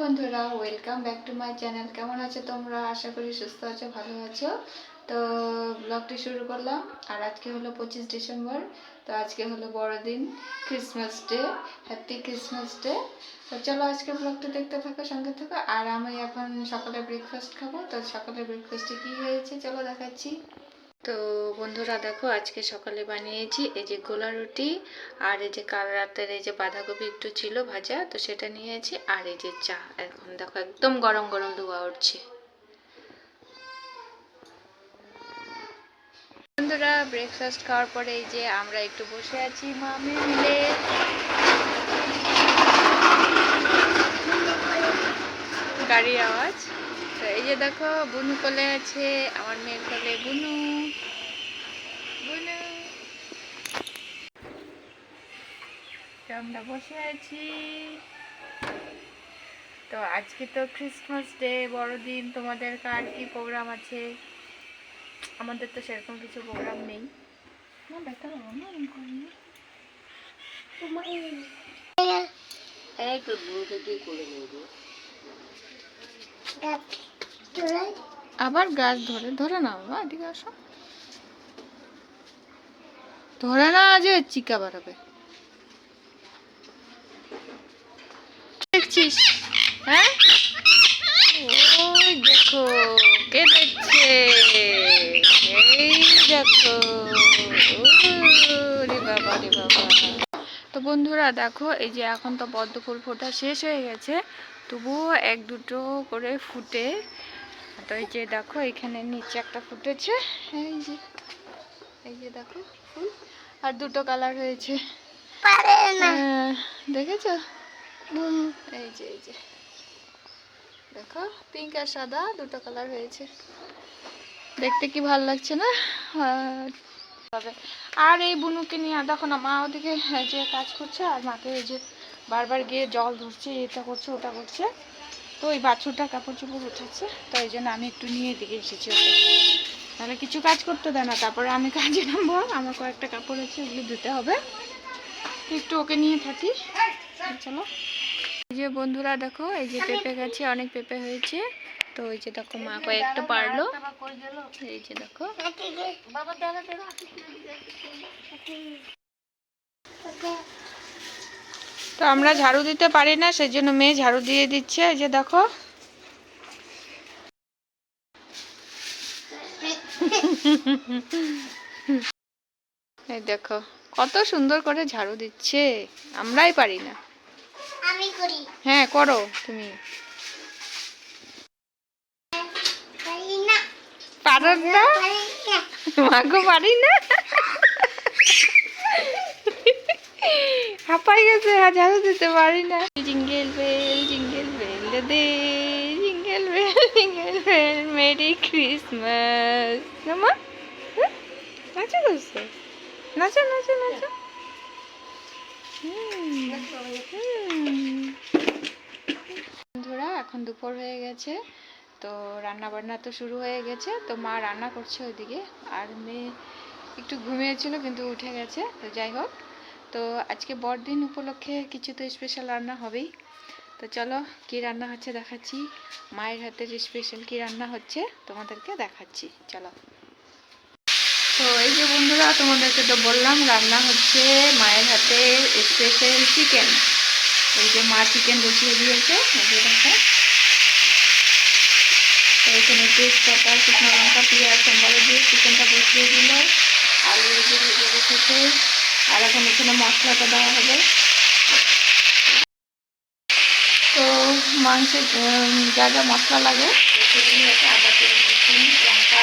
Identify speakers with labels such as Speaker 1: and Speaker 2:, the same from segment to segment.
Speaker 1: বন্ধুরা welcome back to my channel কেমন আছো তোমরা? আশা করি সুস্থ আছো, ভালো আছো। তো ব্লগটি শুরু করলাম। আর আজকে হলো পঁচিশ ডিসেম্বর। তো আজকে হলো বড়দিন Christmas day happy Christmas day তো চলো আজকে ব্লগটা দেখতে থাকো, সঙ্গে থাকো। আর আমি এখন সকালে ব্রেকফাস্ট খাব। তো সকালে ব্রেকফাস্টে কী হয়েছে? চলো দেখাচ্ছি। তো বন্ধুরা দেখো, আজকে সকালে বানিয়েছি এই যে গোলা রুটি আর এই যে কাল রাতের এই যে বাঁধাকপি একটু ছিল ভাজা, তো সেটা নিয়েছি। আর এই যে চা, এখন দেখো একদম গরম গরম ধোয়া উঠছে। বন্ধুরা ব্রেকফাস্ট খাওয়ার পরে এই যে আমরা একটু বসে আছি মামি মিলে। গাড়ির আওয়াজ। তো এই যে দেখো, বুনু কোলে আছে, আমার মেয়ের কোলে বুনু বুনু তো আমরা বসে আছি। তো আজকে তো ক্রিসমাস ডে বড়দিন তোমাদের কার কি প্রোগ্রাম আছে? আমাদের তো সেরকম কিছু প্রোগ্রাম নেই। না করে আবার গাছ ধরে ধরে না বাবা এদিকে আসো। ধরে না আজ চিকা বাড়াবে। দেখছিস? হ্যাঁ? ওই দেখো কে দেখছে? এই দেখো ওরে বাবা রে বাবা। তো বন্ধুরা দেখো এই যে এখন তো পদ্ম ফুল ফোটা শেষ হয়ে গেছে তবুও এক দুটো করে ফুটে। তো এই যে দেখো এখানে নিচে একটা ফুটেছে এই যে এই যে দেখো ফুল আর দুটো কালার হয়েছে। হ্যাঁ, দেখেছ? এই যে এই যে। দেখো পিঙ্ক আর সাদা দুটো কালার হয়েছে। দেখতে কি ভালো লাগছে না? তবে আর এই বুনুকে নিয়ে দেখো না, মা ওদিকে যে কাজ করছে, আর মাকে এই যে বারবার গিয়ে জল ধরছে, এটা করছে, ওটা করছে। তো ওই বাছুরটা কাপড় চোপড় উঠেছে তো এই জন্য আমি একটু নিয়ে এদিকে এসেছি ওকে। তাহলে কিছু কাজ করতে দেয় না, তারপরে আমি কাজে নামবো। আমার কয়েকটা কাপড় আছে, ওগুলো ধুতে হবে। একটু ওকে নিয়ে থাকি। চলো। এই যে বন্ধুরা দেখো এই যে পেঁপে গাছে অনেক পেঁপে হয়েছে। তো ওই যে দেখো মা কয়েকটা পারল। এই যে দেখো। তো আমরা ঝাড়ু দিতে পারি না সেই জন্য মেয়ে ঝাড়ু দিয়ে দিচ্ছে। এই যে দেখো। এই দেখো কত সুন্দর করে ঝাড়ু দিচ্ছে। আমরাই পারি না।
Speaker 2: আমি করি।
Speaker 1: হ্যাঁ করো তুমি।
Speaker 2: না।
Speaker 1: মাগো পারি না। হাঁপাই গেছে আর ঝাড়ু দিতে পারি না। জিঙ্গেল বেল জিঙ্গেল বেল দে jingle bell jingle bell merry Christmas. মা? নাচো করছ। নাচো নাচো নাচো। বন্ধুরা, এখন দুপুর হয়ে গেছে। তো রান্না বান্না তো শুরু হয়ে গেছে। তো মা রান্না করছে ওইদিকে। আর মেয়ে একটু ঘুমিয়েছিল, কিন্তু উঠে গেছে। তো যাই হোক। তো আজকে বড়দিন উপলক্ষে কিছু তো স্পেশাল রান্না হবেই। তো চলো, কি রান্না হচ্ছে দেখাচ্ছি। মায়ের হাতের স্পেশাল কি রান্না হচ্ছে তোমাদেরকে দেখাচ্ছি। চলো। তো এই বন্ধুরা, তোমাদেরকে তো বললাম, রান্না হচ্ছে মায়ের হাতে স্পেশাল চিকেন এই যে মা চিকেন বসিয়ে দিয়েছে এখানে তেজপাতা শুকনো লঙ্কা, পেঁয়াজ, সম্বারে দিয়ে চিকেনটা বসিয়ে দিল। আলু দিয়ে রেখেছে। আর এখন এখানে মশলাটা দেওয়া হবে। তো মাংসের যা যা মশলা লাগে আদা লঙ্কা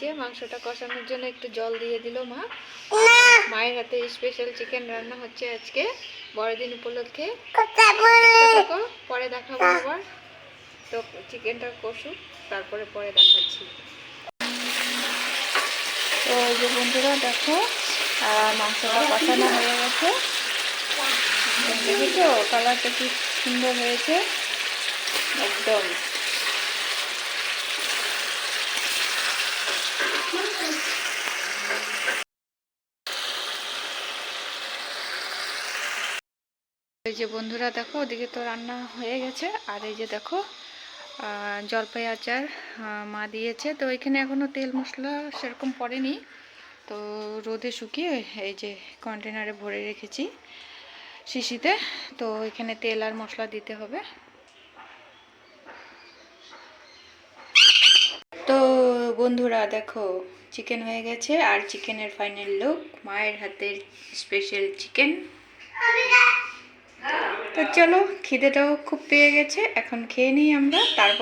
Speaker 1: যে মাংসটা কষানোর জন্য একটু জল দিয়ে দিল মা। মায়ের হাতে স্পেশাল চিকেন রান্না হচ্ছে আজকে বড়দিন উপলক্ষে। পরে দেখাবো আবার। তো চিকেনটা কষুক তারপরে পরে দেখাচ্ছি। তো এই যে বন্ধুরা দেখো মাংসটা কষানো হয়ে গেছে। দেখেছ? কালারটা কি সুন্দর হয়েছে? একদম। এই যে বন্ধুরা দেখো, ওদিকে তো রান্না হয়ে গেছে। আর এই যে দেখো জলপাই আচার মা দিয়েছে। তো এখানে এখনও তেল মশলা সেরকম পড়েনি। তো রোদে শুকিয়ে এই যে কন্টেনারে ভরে রেখেছি শিশিতে। তো এখানে তেল আর মশলা দিতে হবে। তো বন্ধুরা দেখো চিকেন হয়ে গেছে। আর চিকেনের ফাইনাল লুক মায়ের হাতের স্পেশাল চিকেন তো চলো খিদেটাও খুব পেয়ে গেছে এখন খেয়ে নিই আমরা তারপর